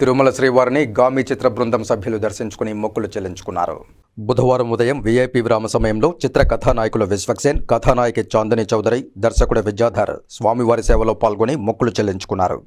తిరుమల శ్రీవారిని గామి చిత్ర బృందం సభ్యులు దర్శించుకుని మొక్కులు చెల్లించుకున్నారు. బుధవారం ఉదయం వీఐపీ విరామ సమయంలో చిత్ర కథానాయకులు విశ్వక్సేన్ కథానాయకి చాందని చౌదరి దర్శకుడు విద్యాధర్ స్వామివారి సేవలో పాల్గొని మొక్కులు చెల్లించుకున్నారు.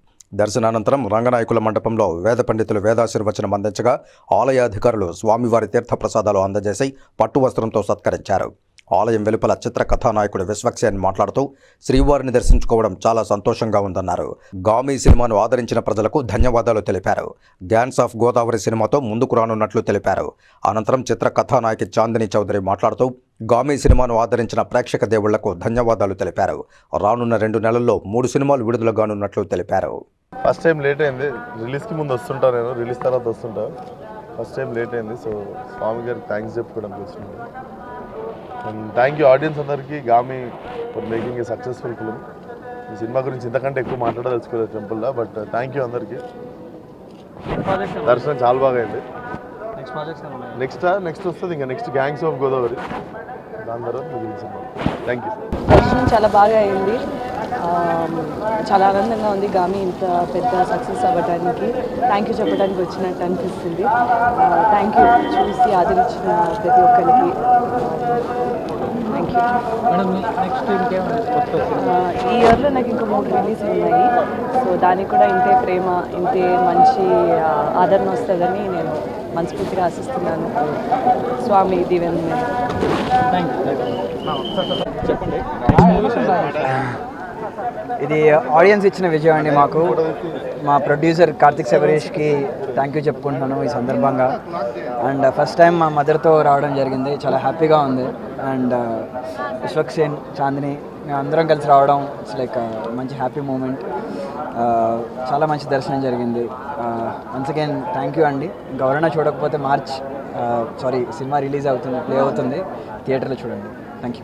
దర్శనానంతరం రంగనాయకుల మండపంలో వేద పండితులు వేదాశీర్వచనం అందించగా ఆలయాధికారులు స్వామివారి తీర్థప్రసాదాలు అందజేసి పట్టు వస్త్రంతో సత్కరించారు. ఆలయం వెలుపల చిత్ర కథానాయకుడు విశ్వక్సేన్ మాట్లాడుతూ శ్రీవారిని దర్శించుకోవడం చాలా సంతోషంగా ఉందన్నారు. గామి సినిమాను ఆదరించిన ప్రజలకు ధన్యవాదాలు తెలిపారు. గ్యాన్స్ ఆఫ్ గోదావరి సినిమాతో ముందుకు రానున్నట్లు తెలిపారు. అనంతరం చిత్ర కథానాయకి చాందిని చౌదరి మాట్లాడుతూ గామి సినిమాను ఆదరించిన ప్రేక్షక దేవుళ్ళకు ధన్యవాదాలు తెలిపారు. రానున్న రెండు నెలల్లో మూడు సినిమాలు విడుదలగానున్నట్లు తెలిపారు. ఫస్ట్ టైం లేట్ అయింది. రిలీజ్కి ముందు వస్తుంటా నేను. రిలీజ్ తర్వాత వస్తుంటా. ఫస్ట్ టైం లేట్ అయింది. సో స్వామి గారికి థ్యాంక్స్ చెప్పుకోవడం వస్తుంది అండ్ థ్యాంక్ యూ ఆడియన్స్ అందరికీ. Gaami for making a successful film ఈ సినిమా గురించి ఇంతకంటే ఎక్కువ మాట్లాడదలుచుకోలేదు టెంపుల్లో బట్ థ్యాంక్ యూ అందరికీ. దర్శనం చాలా బాగా అయింది. నెక్స్ట్ నెక్స్ట్ నెక్స్ట్ వస్తుంది ఇంకా. నెక్స్ట్ గ్యాంగ్స్ ఆఫ్ గోదావరి దాని తర్వాత మిగిలిన సినిమా. థ్యాంక్ యూ దర్శనం చాలా బాగా అయింది. చాలా ఆనందంగా ఉంది. గామి ఇంత పెద్ద సక్సెస్ అవ్వడానికి థ్యాంక్ యూ చెప్పడానికి వచ్చినట్టు అనిపిస్తుంది. థ్యాంక్ యూ చూసి ఆదరించిన ప్రతి ఒక్కరికి థ్యాంక్ యూ మేడం నెక్స్ట్ ఇంకేమైనా కొత్త ఈ ఇయర్లో నాకు ఇంకా మూడు రిలీజ్ ఉన్నాయి. సో దానికి కూడా ఇంతే ప్రేమ ఇంతే మంచి ఆదరణ వస్తుందని నేను మనస్ఫూర్తిగా ఆశిస్తున్నాను. స్వామి దీవెన్ చెప్పండి. ఇది ఆడియన్స్ ఇచ్చిన విజయం అండి మాకు. మా ప్రొడ్యూసర్ కార్తిక్ శబరీష్కి థ్యాంక్ యూ చెప్పుకుంటున్నాను ఈ సందర్భంగా. అండ్ ఫస్ట్ టైం మా మదర్తో రావడం జరిగింది. చాలా హ్యాపీగా ఉంది. అండ్ uh, విశ్వక్సేన్ చాందిని మేము అందరం కలిసి రావడం ఇట్స్ లైక్ మంచి హ్యాపీ మూమెంట్ uh, చాలా మంచి దర్శనం జరిగింది. వన్స్ అగైన్ థ్యాంక్ యూ అండి. గౌరణ చూడకపోతే March uh, sorry cinema release అవుతుంది ప్లే అవుతుంది. థియేటర్లో చూడండి. Thank you